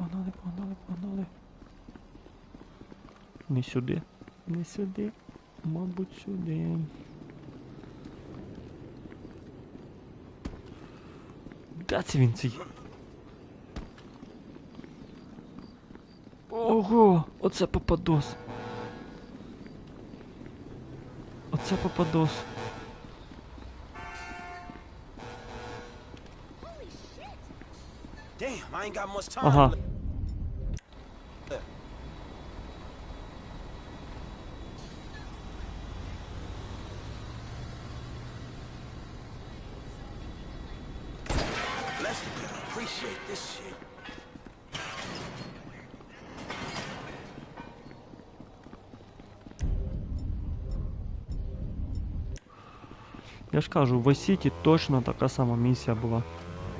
погнали, погнали, погнали. Не сюди. Не сюди. Мабуть, сюди. Де це він цей? Ого! Оце попадос. Оце попадос. Ага. Я ж кажу, в City точно така сама місія була.